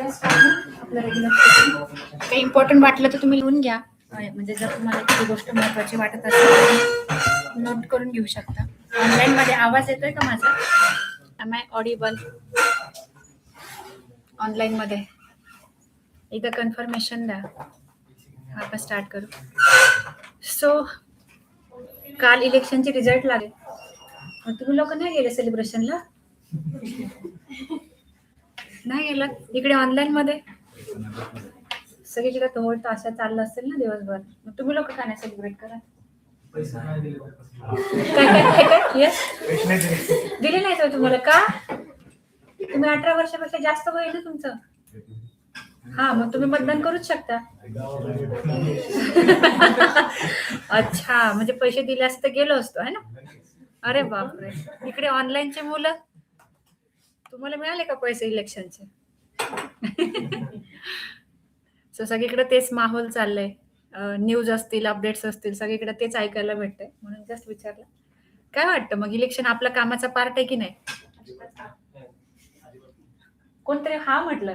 आपलं रेग्युलर काही इम्पॉर्टंट वाटलं तर तुम्ही लिहून घ्या. म्हणजे जर तुम्हाला ती गोष्ट महत्वाची वाटत असेल नोट करून घेऊ शकता. ऑनलाईन मध्ये आवाज येतोय का माझा? एम आय ऑडिबल ऑनलाईन मध्ये. एकदा कन्फर्मेशन द्या. आपण स्टार्ट करू. सो काल इलेक्शनचे रिझल्ट लागले. तुम्ही लोक नाही गेले सेलिब्रेशनला नाही गेलं. इकडे ऑनलाईन मध्ये? सगळीकडे तोड ताशा चाललं असेल ना दिवसभर. मग तुम्ही लोक का नाही सेलिब्रेट करा काय काय काय काय? येस दिले. नाही तर तुम्हाला का? तुम्ही अठरा वर्षापेक्षा जास्त होईल ना तुमचं. हा मग तुम्ही मतदान करूच शकता. अच्छा म्हणजे पैसे दिले असते गेलो असतो है ना? अरे बापरे. इकडे ऑनलाईनचे मुलं? तुम्हाला मिळाले का पैसे इलेक्शनचे? सो सगळीकडे तेच माहोल चाललंय. न्यूज असतील अपडेट्स असतील सगळीकडे तेच ऐकायला भेटतंय म्हणून जस्ट विचारलं. काय वाटतं मग? इलेक्शन आपला कामाचा पार्ट आहे की नाही? कोणतरी हा म्हटलं.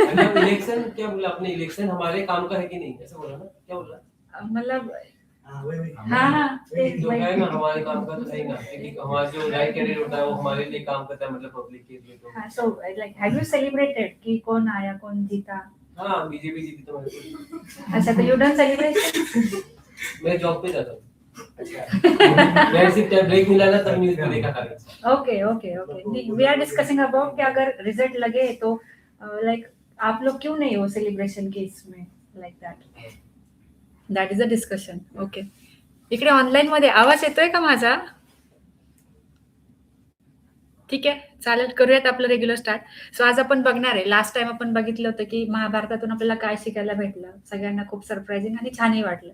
इलेक्शन क्या बोला आपने? इलेक्शन हमारे काम का है कि नहीं? बोला ना? क्या बोला? मला हाँ वही वही। हा हा ते जो है ना हमारे काम का तो है ना क्योंकि हमारा जो राइट कैरियर होता है वो हमारे लिए काम करता है मतलब पब्लिक के लिए तो। हाँ, so like have you celebrated कि कौन आया कौन जीता? हाँ बीजेपी जीती तो मैं अच्छा तो यू डन सेलिब्रेशन मैं जॉब पे जाता हूँ। मैं सिर्फ़ जब ब्रेक मिला ना तब न्यूज़ देखा था। Okay okay okay we are discussing about कि अगर रिज़ल्ट लगे तो लाइक आप लोग क्यों नहीं हो सेलिब्रेशन के इसमें like that that is a discussion okay इकडे ऑनलाईन मध्ये आवाज येतोय का माझा? ठीक आहे. चालेल करूयात आपलं रेग्युलर स्टार्ट सो आज आपण बघणार आहे. लास्ट टाइम आपण बघितलं होतं की महाभारतातून आपल्याला काय शिकायला भेटलं. सगळ्यांना खूप सरप्राइझिंग आणि छानही वाटलं.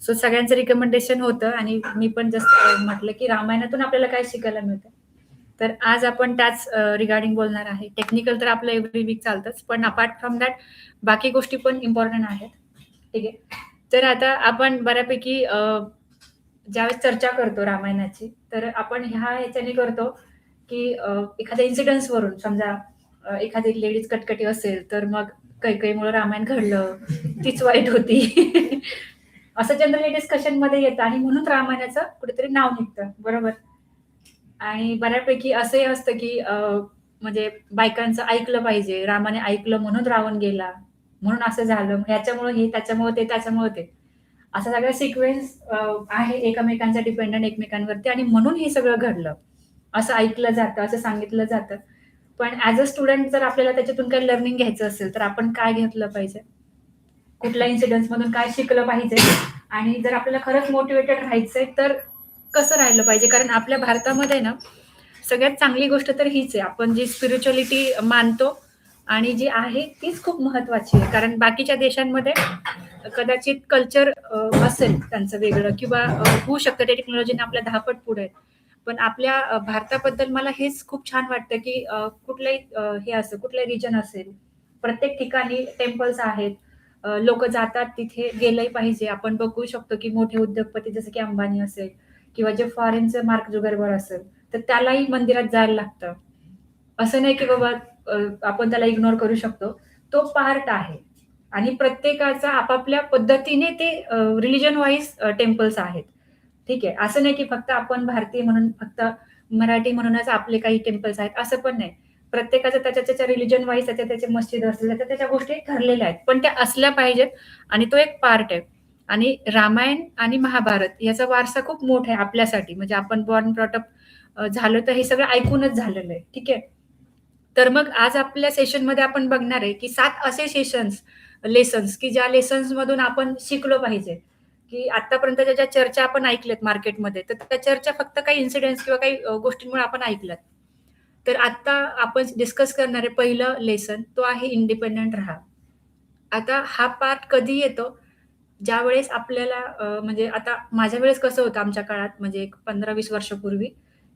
सो सगळ्यांचं रिकमेंडेशन होतं आणि मी पण जस्ट म्हटलं की रामायणातून आपल्याला काय शिकायला मिळतं. तर आज आपण त्याच रिगार्डिंग बोलणार आहे. टेक्निकल तर आपलं एव्हरी वीक चालतंच पण अपार्ट फ्रॉम दॅट बाकी गोष्टी पण इम्पॉर्टंट आहेत. ठीक आहे. तर आता आपण बऱ्यापैकी ज्यावेळेस चर्चा करतो रामायणाची तर आपण ह्या ह्याच्याने करतो की एखाद्या इन्सिडन्स वरून समजा एखादी लेडीज कटकटी असेल तर मग कैकईमुळे रामायण घडलं तीच वाईट होती. असं जनरली डिस्कशनमध्ये येतं आणि म्हणून रामायणाचं कुठेतरी नाव निघतं बरोबर? आणि बऱ्यापैकी असंही असतं की म्हणजे बायकांचं ऐकलं पाहिजे रामाने ऐकलं म्हणून रावण गेला. म्हणून असं झालं. ह्याच्यामुळे हे त्याच्यामुळे ते त्याच्यामुळे ते. असा सगळा सिक्वेन्स आहे एकमेकांचा डिपेंडंट एकमेकांवरती आणि म्हणून हे सगळं घडलं. असं ऐकलं जातं असं सांगितलं जातं. पण ऍज अ स्टुडंट जर आपल्याला त्याच्यातून काही लर्निंग घ्यायचं असेल तर आपण काय घेतलं पाहिजे? कुठल्या इन्सिडेंट्स मधून काय शिकलं पाहिजे? आणि जर आपल्याला खरंच मोटिवेटेड राहायचंय तर कसं राहिलं पाहिजे? कारण आपल्या भारतामध्ये ना सगळ्यात चांगली गोष्ट तर हीच आहे. आपण जी स्पिरिच्युअलिटी मानतो आणि जी आहे तीच खूप महत्वाची आहे. कारण बाकीच्या देशांमध्ये कदाचित कल्चर असेल त्यांचं वेगळं किंवा होऊ शकतं. त्या टेक्नॉलॉजीने आपल्या दहापट पुढे आहेत. पण आपल्या भारताबद्दल मला हेच खूप छान वाटतं की कुठलंही हे असं कुठलंही रिजन असेल प्रत्येक ठिकाणी टेम्पल्स आहेत. लोक जातात तिथे गेलंही पाहिजे. आपण बघू शकतो की मोठे उद्योगपती जसं की अंबानी असेल किंवा जे फॉरेनचं मार्क जुगरवर असेल तर त्यालाही मंदिरात जायला लागतं. असं नाही की बाबा आपण त्याला इग्नोर करू शकतो. तो पार्ट आहे. आणि प्रत्येकाचा आपापल्या पद्धतीने ते रिलिजन वाईज टेम्पल्स आहेत. ठीक आहे. असं नाही की फक्त आपण भारतीय म्हणून फक्त मराठी म्हणूनच आपले काही टेम्पल्स आहेत. असं पण नाही. प्रत्येकाचं त्याच्या त्याच्या रिलिजन वाईज त्याच्या त्याचे मस्जिद असतील त्याच्या त्याच्या गोष्टी ठरलेल्या आहेत. पण त्या असल्या पाहिजेत आणि तो एक पार्ट आहे. आणि रामायण आणि महाभारत याचा वारसा खूप मोठा आहे आपल्यासाठी. म्हणजे आपण बॉर्न ब्रॉटअप झालो तर हे सगळं ऐकूनच झालेलं आहे. ठीक आहे? तर मग आज आपल्या सेशनमध्ये आपण बघणार आहे की सात असे सेशन्स लेसन्स की ज्या लेसन्समधून आपण शिकलो पाहिजे. की आतापर्यंतच्या ज्या चर्चा आपण ऐकल्यात मार्केटमध्ये तर त्या चर्चा फक्त काही इन्सिडेंट्स किंवा काही गोष्टींमुळे आपण ऐकल्यात. तर आता आपण डिस्कस करणारे पहिलं लेसन तो आहे इंडिपेंडंट राहा. आता हा पार्ट कधी येतो? ज्या वेळेस आपल्याला म्हणजे आता माझ्या वेळेस कसं होतं आमच्या काळात म्हणजे एक पंधरा वीस वर्षापूर्वी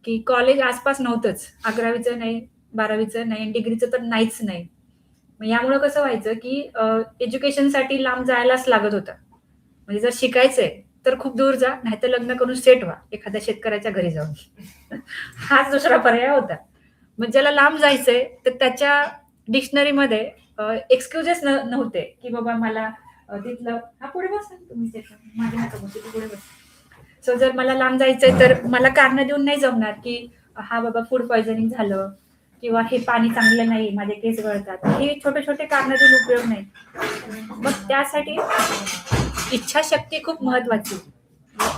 की कॉलेज आसपास नव्हतंच. अकरावीचं नाही बारावीचं नाही डिग्रीचं तर नाहीच नाही. मग यामुळे कसं व्हायचं की एज्युकेशनसाठी लांब जायलाच लागत होतं. म्हणजे जर शिकायचंय तर खूप दूर जा नाहीतर लग्न करून सेट व्हा एखाद्या शेतकऱ्याच्या घरी जाऊन. हाच दुसरा पर्याय होता. मग ज्याला लांब जायचंय तर त्याच्या डिक्शनरीमध्ये एक्सक्युजेस नव्हते. की बाबा मला तिथलं हा पुढे बस तुम्ही माझ्या हातामध्ये पुढे बस. सो जर मला लांब जायचंय तर मला कारण देऊन नाही जमणार की हा बाबा फूड पॉयझनिंग झालं किंवा हे पाणी चांगलं नाही माझे केस गळतात. हे छोटे छोटे कारणातून उपयोग नाही. मग त्यासाठी इच्छाशक्ती खूप महत्वाची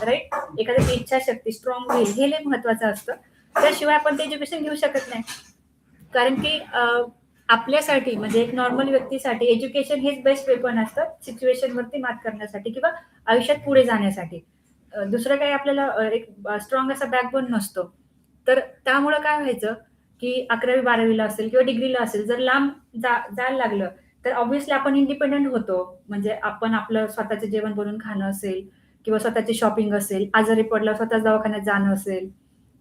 राईट एखाद्याची इच्छाशक्ती स्ट्रॉंग होईल हे लय महत्वाचं असतं. त्याशिवाय आपण ते एज्युकेशन घेऊ शकत नाही. कारण की आपल्यासाठी म्हणजे एक नॉर्मल व्यक्तीसाठी एज्युकेशन हेच बेस्ट वेपन असतं सिच्युएशन वरती मात करण्यासाठी किंवा आयुष्यात पुढे जाण्यासाठी. दुसरं काही आपल्याला एक स्ट्रॉंग असा बॅकबोन नसतो. तर त्यामुळं काय व्हायचं की अकरावी बारावीला असेल किंवा डिग्रीला असेल जर लांब जा जायला लागलं तर ऑब्व्हियसली आपण इंडिपेंडंट होतो. म्हणजे आपण आपलं स्वतःचं जेवण बनवून खाणं असेल किंवा स्वतःची शॉपिंग असेल आजारी पडलं स्वतःच दवाखान्यात जाणं असेल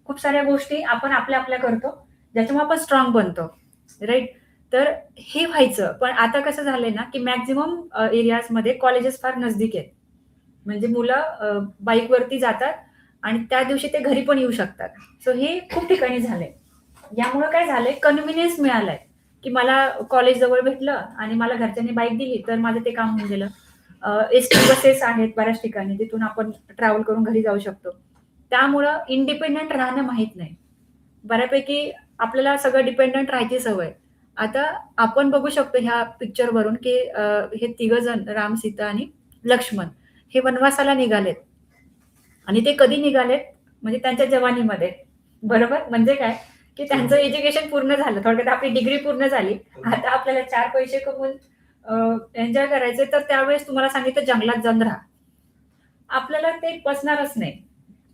खूप साऱ्या गोष्टी आपण आपल्या आपल्या करतो ज्याच्यामुळे आपण स्ट्रॉंग बनतो राईट तर हे व्हायचं. पण आता कसं झालंय ना की मॅक्झिमम एरियाजमध्ये कॉलेजेस फार नजदीक आहेत. म्हणजे मुलं बाईकवरती जातात आणि त्या दिवशी ते घरी पण येऊ शकतात. सो हे खूप ठिकाणी झालंय. यामुळे काय झालंय कन्व्हिनियन्स मिळालाय. की मला कॉलेज जवळ भेटलं आणि मला घरच्यांनी बाईक दिली तर माझं ते काम होऊन गेलं. एस टी बसेस आहेत बऱ्याच ठिकाणी तिथून आपण ट्रॅव्हल करून घरी जाऊ शकतो. त्यामुळं इंडिपेंडंट राहणं माहीत नाही. बऱ्यापैकी आपल्याला सगळं डिपेंडंट राहायची सवय. आता आपण बघू शकतो ह्या पिक्चरवरून की हे तिघ जण राम सीता आणि लक्ष्मण हे वनवासाला निघालेत. आणि ते कधी निघालेत? म्हणजे त्यांच्या जवानीमध्ये. बरोबर? म्हणजे काय? की त्यांचं एज्युकेशन पूर्ण झालं. थोडक्यात आपली डिग्री पूर्ण झाली. आता आपल्याला चार पैसे कमवून एन्जॉय करायचे तर त्यावेळेस तुम्हाला सांगितलं जंगलात जाऊन राहा. आपल्याला ते पचणारच नाही.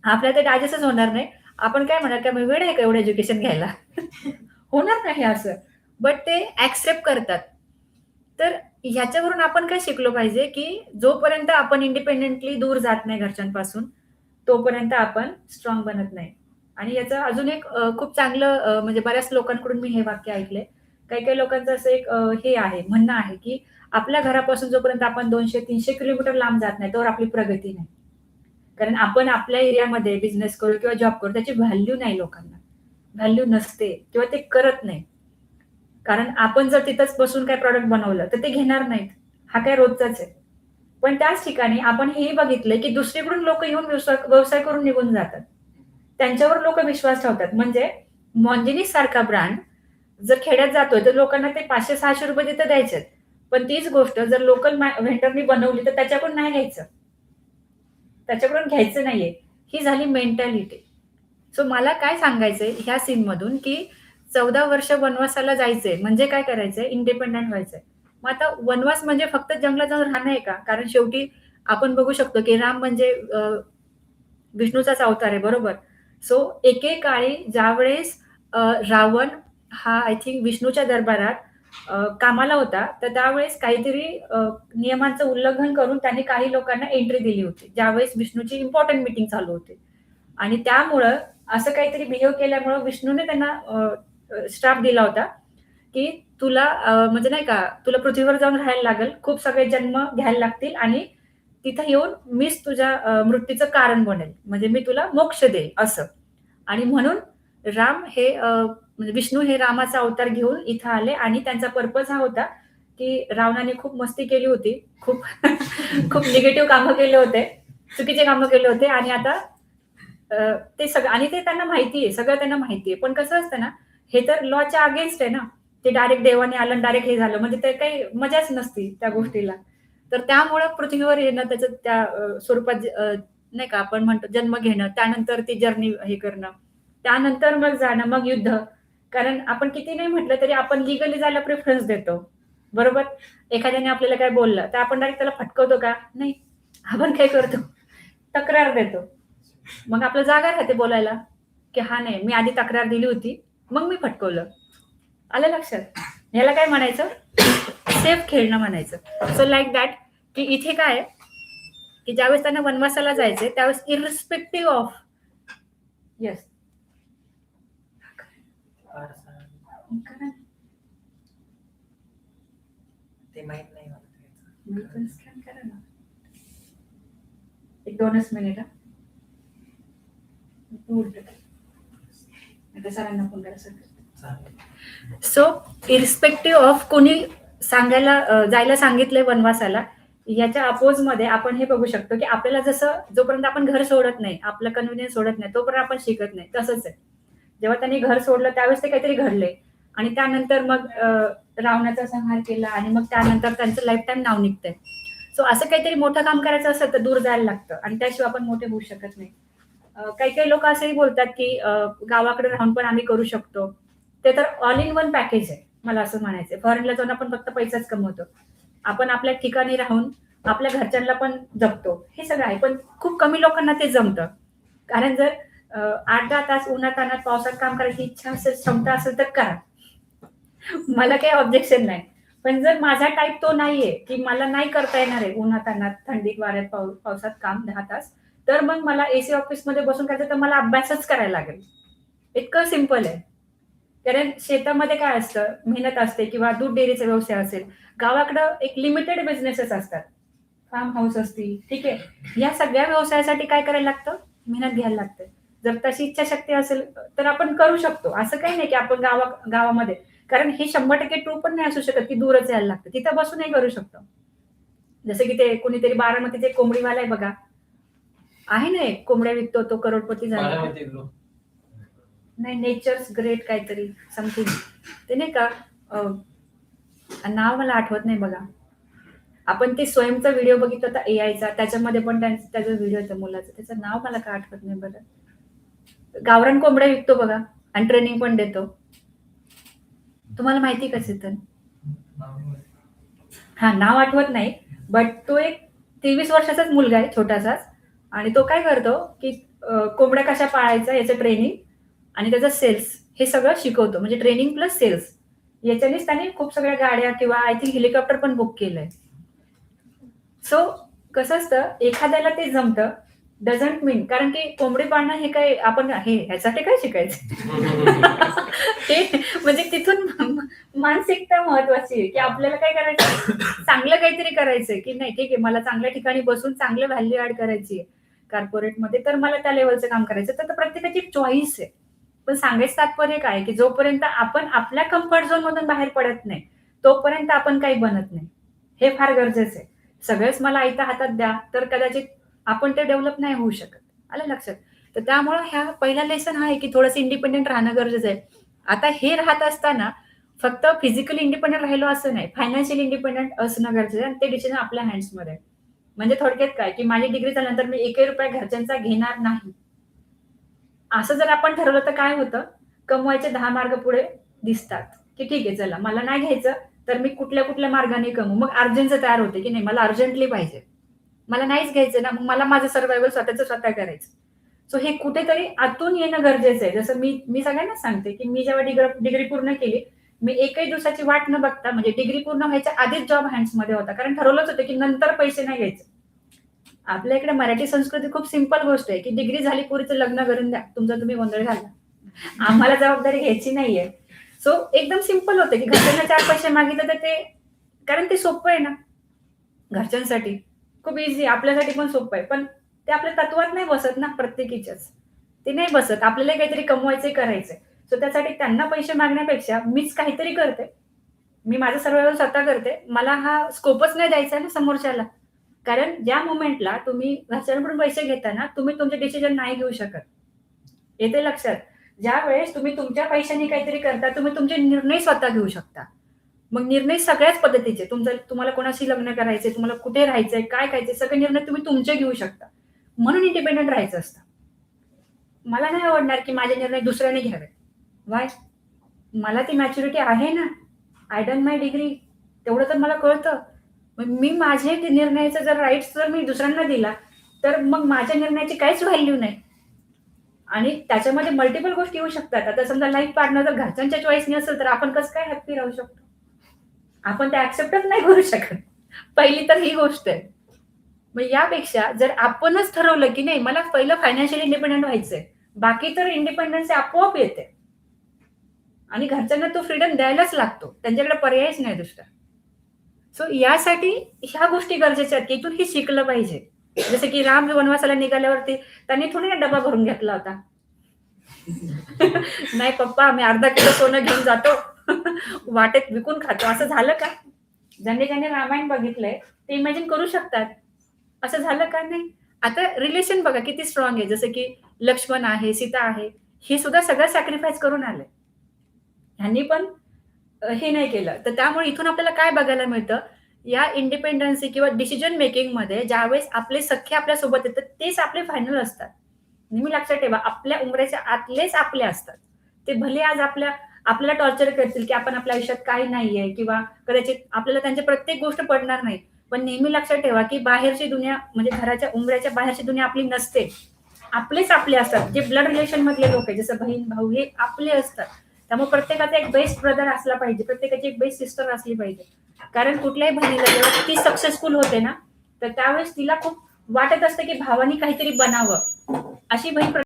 आपल्याला ते डायजेस्टच होणार नाही. आपण काय म्हणणार का मी वेळ आहे का एवढं एज्युकेशन घ्यायला? होणार नाही असं. बट ते ऍक्सेप्ट करतात. तर ह्याच्यावरून आपण काय शिकलो पाहिजे की जोपर्यंत आपण इंडिपेंडेंटली दूर जात नाही घरच्यांपासून तोपर्यंत आपण स्ट्रॉंग बनत नाही. आणि याचं अजून एक खूप चांगलं म्हणजे बऱ्याच लोकांकडून मी हे वाक्य ऐकले काही काही लोकांचं असं एक हे आहे म्हणणं आहे की आपल्या घरापासून जोपर्यंत आपण दोनशे तीनशे किलोमीटर लांब जात नाही तोवर आपली प्रगती नाही. कारण आपण आपल्या एरियामध्ये बिझनेस करू किंवा जॉब करू त्याची व्हॅल्यू नाही लोकांना. व्हॅल्यू नसते किंवा ते करत नाही. कारण आपण जर तिथंच बसून काय प्रॉडक्ट बनवलं तर ते घेणार नाहीत. हा काय रोजचाच आहे. पण त्याच ठिकाणी आपण हेही बघितलंय की दुसरीकडून लोक येऊन व्यवसाय व्यवसाय करून निघून जातात. त्यांच्यावर लोक विश्वास ठेवतात. म्हणजे मॉन्जिनिस सारखा ब्रँड जर खेड्यात जातोय तर लोकांना ते पाचशे सहाशे रुपये तिथं द्यायचे पण तीच गोष्ट जर लोकल व्हेंडरनी बनवली तर त्याच्याकडून नाही घ्यायचं. त्याच्याकडून घ्यायचं नाहीये. ही झाली मेंटॅलिटी सो मला काय सांगायचंय ह्या सीनमधून की चौदा वर्ष वनवासाला जायचंय. म्हणजे काय करायचंय? इंडिपेंडंट व्हायचंय. मग आता वनवास म्हणजे फक्त जंगलात जाऊन राहणं आहे का? कारण शेवटी आपण बघू शकतो की राम म्हणजे विष्णूचाच अवतार आहे बरोबर? सो एकेकाळी ज्यावेळेस रावण हा आय थिंक विष्णूच्या दरबारात कामाला होता तर त्यावेळेस काहीतरी नियमांचं उल्लंघन करून त्यांनी काही लोकांना एंट्री दिली होती. ज्यावेळेस विष्णूची इम्पॉर्टंट मीटिंग चालू होती. आणि त्यामुळं असं काहीतरी बिहेव केल्यामुळं विष्णूने त्यांना स्टाफ दिला होता की तुला म्हणजे नाही का तुला पृथ्वीवर जाऊन राहायला लागेल. खूप सगळे जन्म घ्यायला लागतील आणि तिथं येऊन मीच तुझ्या मृत्यूचं कारण बनेल. म्हणजे मी तुला मोक्ष देईल असं. आणि म्हणून राम हे म्हणजे विष्णू हे रामाचा अवतार घेऊन इथं आले आणि त्यांचा पर्पज हा होता की रावणाने खूप मस्ती केली होती. खूप खूप निगेटिव्ह कामं केले होते. चुकीचे कामं केले होते. आणि आता ते सगळं आणि ते त्यांना माहिती आहे. सगळं त्यांना माहिती आहे. पण कसं असतं ना हे तर लॉच्या अगेन्स्ट आहे ना. ते डायरेक्ट देवाने आलं डायरेक्ट हे झालं. म्हणजे ते काही मजाच नसती त्या गोष्टीला. तर त्यामुळं पृथ्वीवर येणं त्याचं त्या स्वरूपात नाही का आपण म्हणतो जन्म घेणं त्यानंतर ती जर्नी हे करणं. त्यानंतर मग जाणं मग युद्ध. कारण आपण किती नाही म्हटलं तरी आपण लिगली जायला प्रेफरन्स देतो. बरोबर? एखाद्याने आपल्याला काय बोललं तर आपण डायरेक्ट त्याला फटकवतो का? नाही. आपण काय करतो? तक्रार देतो. मग आपलं जागा राहते बोलायला. की हा नाही मी आधी तक्रार दिली होती मग मी फटकवलं. आलं लक्षात? याला काय म्हणायचं? सेफ खेळणं म्हणायचं. सो लाईक दॅट की इथे काय की ज्यावेळेस त्यांना वनवासाला जायचंय त्यावेळेस इरिस्पेक्टिव्ह ऑफ येस ते माहीत नाही मला त्याचं. एक दोनच मिनिट आता सरांना फोन करा सर. चालेल. सो इरिस्पेक्टिव्ह ऑफ कोणी सांगायला जायला सांगितलंय वनवासाला. याच्या अपोजमध्ये आपण हे बघू शकतो की आपल्याला जसं जोपर्यंत आपण घर सोडत नाही आपलं कन्व्हिनियन्स सोडत नाही तोपर्यंत आपण शिकत नाही. तसंच आहे. जेव्हा त्यांनी घर सोडलं त्यावेळेस ते काहीतरी घडले आणि त्यानंतर मग रावणाचा संहार केला आणि मग त्यानंतर त्यांचं लाईफ टाईम नाव निघतंय. सो असं काहीतरी मोठं काम करायचं असेल तर दूर जायला लागतं आणि त्याशिवाय आपण मोठे होऊ शकत नाही. काही काही लोक असंही बोलतात की गावाकडे राहून पण आम्ही करू शकतो. ते तर ऑल इन वन पॅकेज आहे. मला असं म्हणायचं फॉरेनला जाऊन आपण फक्त पैसाच कमवतो. आपण आपल्या ठिकाणी राहून आपल्या घरच्यांना पण जपतो. हे सगळं आहे. पण खूप कमी लोकांना ते जमतं. कारण जर आठ दहा तास उन्हात आणत पावसात काम करायची इच्छा असेल क्षमता असेल तर करा. मला काही ऑब्जेक्शन नाही. पण जर माझा टाईप तो नाहीये की मला नाही करता येणार आहे उन्हात आणत थंडीत वाऱ्यात पावसात काम दहा तास तर मग मला एसी ऑफिसमध्ये बसून करायचं तर मला अभ्यासच करायला लागेल. इतकं सिंपल आहे. कारण शेतामध्ये काय असतं मेहनत असते किंवा दूध डेअरीचा व्यवसाय असेल गावाकडं एक लिमिटेड बिझनेसेस असतात. फार्म हाऊस असतील ठीक आहे. या सगळ्या व्यवसायासाठी काय करायला लागतं? मेहनत घ्यायला लागते. जर तशी इच्छाशक्ती असेल तर आपण करू शकतो. असं काही नाही की आपण गावा गावामध्ये. कारण हे शंभर टक्के ट्रू पण नाही असू शकत की दूरच यायला लागतं. तिथं बसूनही करू शकतो. जसं की ते कोणीतरी बारामतीचे कोंबडीवाला आहे बघा. आहे ना एक कोंबड्या विकतो तो करोडपती झाला. नाही नेचर्स ग्रेट काहीतरी समथिंग ते नाही का नाव मला आठवत नाही बघा. आपण ते स्वयंचा व्हिडिओ बघितला होता एआयचा त्याच्यामध्ये पण त्यांचं त्याचा व्हिडिओ होता मुलाचा. त्याचं नाव मला काय आठवत नाही बरं. गावरान कोंबड्या विकतो बघा आणि ट्रेनिंग पण देतो. तुम्हाला माहिती का चेतन हा नाव आठवत नाही बट तो एक तेवीस वर्षाचाच मुलगा आहे छोटासाच. आणि तो काय करतो की कोंबड्या कशा पाळायचा याचं ट्रेनिंग आणि त्याचं सेल्स हे सगळं शिकवतो. म्हणजे ट्रेनिंग प्लस सेल्स याच्यानेच त्याने खूप सगळ्या गाड्या किंवा आय थिंक हेलिकॉप्टर पण बुक केलंय. सो कसं असतं एखाद्याला ते जमतं डझंट मीन कारण की कोंबडी पाळणं हे काय आपण हे ह्यासाठी काय शिकायचं? ते म्हणजे तिथून मानसिकता महत्वाची आहे की आपल्याला काय करायचं चांगलं काहीतरी करायचंय की नाही ठीक आहे मला चांगल्या ठिकाणी बसून चांगलं व्हॅल्यू ऍड करायची आहे कॉर्पोरेटमध्ये तर मला त्या लेवलचं काम करायचं तर प्रत्येकाची चॉईस आहे. पण सांगायचं तात्पर्य काय की जोपर्यंत आपण आपल्या कम्फर्ट झोन मधून बाहेर पडत नाही तोपर्यंत आपण काही बनत नाही. हे फार गरजेचं आहे. सगळेच मला आयत्या हातात द्या तर कदाचित आपण ते डेव्हलप नाही होऊ शकत. आलं लक्षात? तर त्यामुळं ह्या पहिला लेसन हा आहे की थोडंसं इंडिपेंडेंट राहणं गरजेचं आहे. आता हे राहत असताना फक्त फिजिकली इंडिपेंडेंट राहिलो असं नाही फायनान्शियल इंडिपेंडेंट असणं गरजेचं आहे आणि ते डिसिजन आपल्या हँड्समध्ये म्हणजे थोडक्यात काय की माझी डिग्री झाल्यानंतर मी एकही रुपया घरच्यांचा घेणार नाही. असं जर आपण ठरवलं तर काय होतं? कमवायचे दहा मार्ग पुढे दिसतात. की ठीक आहे चला मला नाही घ्यायचं तर मी कुठल्या कुठल्या मार्गाने कमवू? मग अर्जंटचं तयार होते की नाही? मला अर्जंटली पाहिजे. मला नाहीच घ्यायचं ना मग मला माझं सर्वायवल स्वतःचं स्वतः करायचं. सो हे कुठेतरी आतून येणं गरजेचं आहे. जसं मी मी सगळ्यांना सांगते की मी जेव्हा डिग्री डिग्री पूर्ण केली मी एकही दिवसाची वाट न बघता म्हणजे डिग्री पूर्ण व्हायच्या आधीच जॉब हँड्समध्ये होता. कारण ठरवलंच होतं की नंतर पैसे नाही घ्यायचे. आपल्या इकडे मराठी संस्कृती खूप सिंपल गोष्ट आहे की डिग्री झाली पुरीचं लग्न करून द्या. तुमचा तुम्ही गोंधळ घाला. आम्हाला जबाबदारी घ्यायची नाहीये. सो एकदम सिंपल होतं की घरच्यांना चार पैसे मागितले तर ते कारण ते सोपं आहे ना. घरच्यांसाठी खूप इझी आपल्यासाठी पण सोपं आहे पण ते आपल्या तत्वात नाही बसत ना प्रत्येकीच्याच. ते नाही बसत आपल्याला काहीतरी कमवायचे करायचंय. सो त्यासाठी त्यांना पैसे मागण्यापेक्षा मीच काहीतरी करते. मी माझं सर्व स्वतः करते. मला हा स्कोपच नाही द्यायचा ना समोरच्याला. कारण ज्या मोमेंटला तुम्ही घरच्यांकडून पैसे घेताना तुम्ही तुमचे डिसिजन नाही घेऊ शकत. येते लक्षात. ज्या वेळेस तुम्ही तुमच्या पैशांनी काहीतरी करता तुम्ही तुमचे निर्णय स्वतः घेऊ शकता. मग निर्णय सगळ्याच पद्धतीचे तुमचं तुम्हाला कोणाशी लग्न करायचे तुम्हाला कुठे राहायचंय काय खायचंय सगळे निर्णय तुम्ही तुमचे घेऊ शकता. म्हणून इंडिपेंडेंट राहायचं असतं. मला नाही आवडणार की माझे निर्णय दुसऱ्याने घ्यावे वाय मला ती मॅच्युरिटी आहे ना. आय डन माय डिग्री तेवढं तर मला कळतं. मी माझे निर्णयाचा जर राईट्स जर मी दुसऱ्यांना दिला तर मग माझ्या निर्णयाची काहीच व्हॅल्यू नाही. आणि त्याच्यामध्ये मल्टिपल गोष्टी येऊ शकतात. आता समजा लाईफ पार्टनर जर घरच्यांच्या चॉईसने असेल तर आपण कसं काय हॅप्पी राहू शकतो? आपण ते ऍक्सेप्टच नाही करू शकत. पहिली तर ही गोष्ट आहे. मग यापेक्षा जर आपणच ठरवलं की नाही मला पहिलं फायनान्शियल इंडिपेंडंट व्हायचंय बाकी तर इंडिपेंडन्स आपोआप येते. आणि घरच्यांना तो फ्रीडम द्यायलाच लागतो. त्यांच्याकडे पर्यायच नाही दुसरा. सो यासाठी ह्या गोष्टी गरजेच्या आहेत की इथून हे शिकलं पाहिजे. जसं की राम वनवासाला निघाल्यावरती त्यांनी थोडी ना डबा भरून घेतला होता. नाही पप्पा आम्ही अर्धा किलो सोनं घेऊन जातो. वाटेत विकून खातो. असं झालं का? ज्यांनी ज्यांनी रामायण बघितलंय ते इमॅजिन करू शकतात. असं झालं का? नाही. आता रिलेशन बघा किती स्ट्रॉंग आहे. जसं की लक्ष्मण आहे सीता आहे हे सुद्धा सगळं सॅक्रिफाईस करून आलंय. ह्यांनी पण हे नाही केलं. तर त्यामुळे इथून आपल्याला काय बघायला मिळतं? या इंडिपेंडन्सी किंवा डिसिजन मेकिंगमध्ये ज्यावेळेस आपले सख्खे आपल्यासोबत येतात तेच आपले फायनल असतात. नेहमी लक्षात ठेवा आपल्या उमऱ्याच्या आतलेच आपले असतात. ते भले आज आपल्या आपल्याला टॉर्चर करतील की आपण आपल्या आयुष्यात काही नाहीये किंवा कदाचित आपल्याला त्यांची प्रत्येक गोष्ट पडणार नाही. पण नेहमी लक्षात ठेवा की बाहेरची दुनिया म्हणजे घराच्या उमऱ्याच्या बाहेरची दुनिया आपली नसते. आपलेच आपले असतात. जे ब्लड रिलेशन मधले लोक आहे जसं बहीण भाऊ हे आपले असतात. त्यामुळे प्रत्येकाचा एक बेस्ट ब्रदर असला पाहिजे प्रत्येकाची एक बेस्ट सिस्टर असली पाहिजे. कारण कुठल्याही बहिणीला जेव्हा ती सक्सेसफुल होते ना तर त्यावेळेस तिला खूप वाटत असतं की भावानी काहीतरी बनावं. अशी बहीण